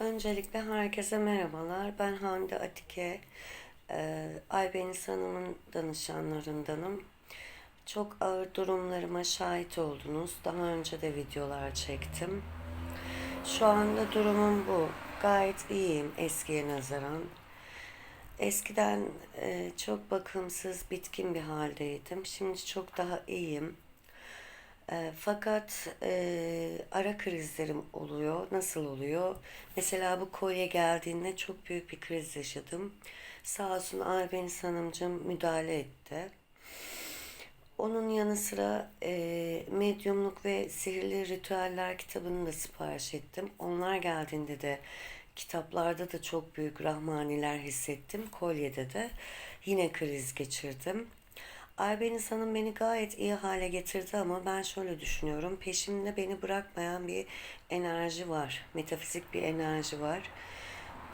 Öncelikle herkese merhabalar. Ben Hande Atike. Ee, Aybeniz Hanım'ın danışanlarındanım. Çok ağır durumlarıma şahit oldunuz. Daha önce de videolar çektim. Şu anda durumum bu. Gayet iyiyim eskiye nazaran. Eskiden e, çok bakımsız, bitkin bir haldeydim. Şimdi çok daha iyiyim. E, fakat e, ara krizlerim oluyor. Nasıl oluyor? Mesela bu kolye geldiğinde çok büyük bir kriz yaşadım. Sağ olsun Albeniz Hanımcığım müdahale etti. Onun yanı sıra e, medyumluk ve sihirli ritüeller kitabını da sipariş ettim. Onlar geldiğinde de kitaplarda da çok büyük rahmaniler hissettim. Kolyede de yine kriz geçirdim. Aybeniz Hanım beni gayet iyi hale getirdi ama ben şöyle düşünüyorum. Peşimde beni bırakmayan bir enerji var. Metafizik bir enerji var.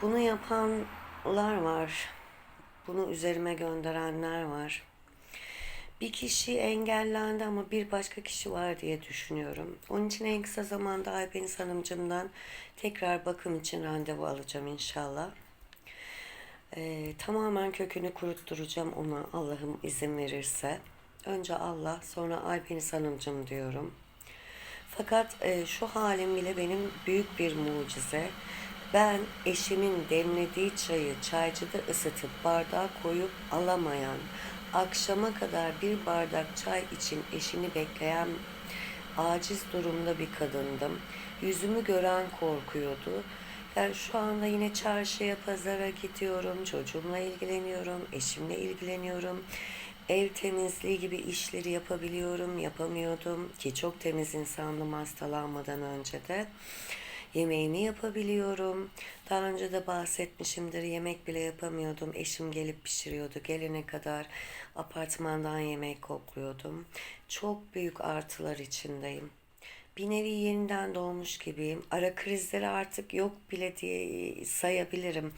Bunu yapanlar var. Bunu üzerime gönderenler var. Bir kişi engellendi ama bir başka kişi var diye düşünüyorum. Onun için en kısa zamanda Aybeniz Hanımcığımdan tekrar bakım için randevu alacağım inşallah. Ee, tamamen kökünü kurutturacağım ona Allah'ım izin verirse. Önce Allah sonra Aybeniz Hanımcığım diyorum. Fakat e, şu halim bile benim büyük bir mucize. Ben eşimin demlediği çayı çaycıda ısıtıp bardağa koyup alamayan, akşama kadar bir bardak çay için eşini bekleyen aciz durumda bir kadındım. Yüzümü gören korkuyordu. Yani şu anda yine çarşıya, pazara gidiyorum, çocuğumla ilgileniyorum, eşimle ilgileniyorum. Ev temizliği gibi işleri yapabiliyorum, yapamıyordum ki çok temiz insandım hastalanmadan önce de. Yemeğimi yapabiliyorum. Daha önce de bahsetmişimdir. Yemek bile yapamıyordum. Eşim gelip pişiriyordu. Gelene kadar apartmandan yemek kokluyordum. Çok büyük artılar içindeyim. Bir nevi yeniden doğmuş gibiyim. Ara krizleri artık yok bile diye sayabilirim.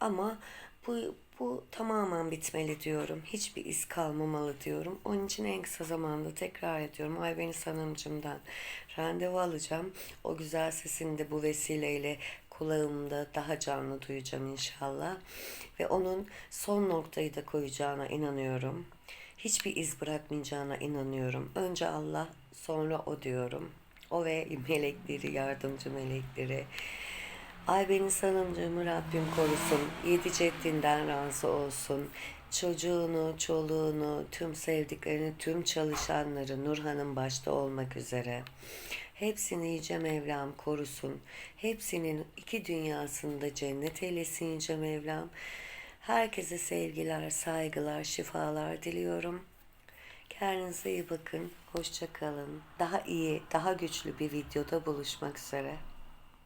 Ama bu, bu tamamen bitmeli diyorum. Hiçbir iz kalmamalı diyorum. Onun için en kısa zamanda tekrar ediyorum. Aybeniz Hanımcığımdan randevu alacağım. O güzel sesini de bu vesileyle kulağımda daha canlı duyacağım inşallah. Ve onun son noktayı da koyacağına inanıyorum. Hiçbir iz bırakmayacağına inanıyorum. Önce Allah, sonra o diyorum. O ve melekleri, yardımcı melekleri. Aybeniz Hanımcığımı Rabbim korusun. Yedi ceddinden razı olsun. Çocuğunu, çoluğunu, tüm sevdiklerini, tüm çalışanları Nurhan'ın başta olmak üzere. Hepsini Yüce Mevlam korusun. Hepsinin iki dünyasında cennet eylesin Yüce Mevlam. Herkese sevgiler, saygılar, şifalar diliyorum. Kendinize iyi bakın. Hoşça kalın. Daha iyi, daha güçlü bir videoda buluşmak üzere.